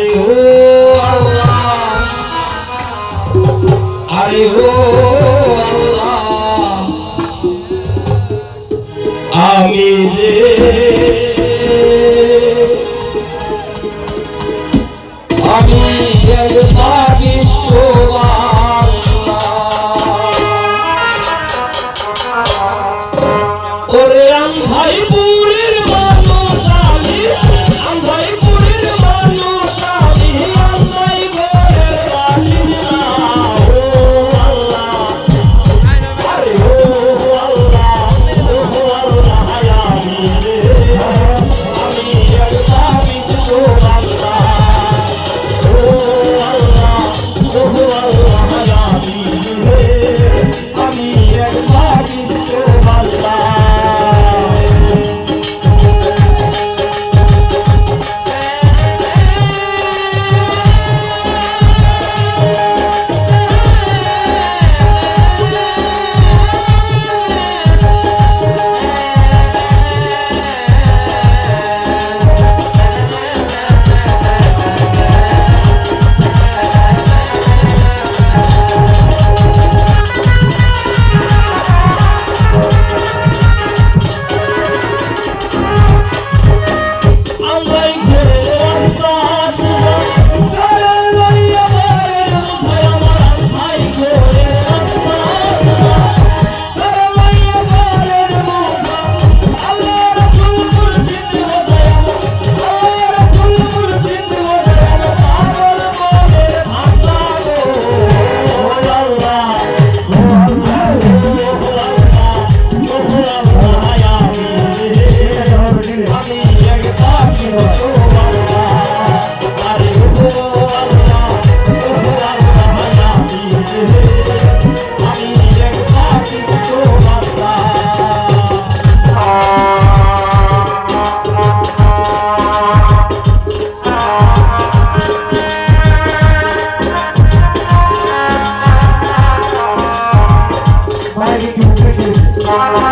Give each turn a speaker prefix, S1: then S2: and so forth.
S1: আরে ও আল্লাহ। আরে ও আল্লাহ আমি যে আমি একবার
S2: বিষ্ণু Thank you.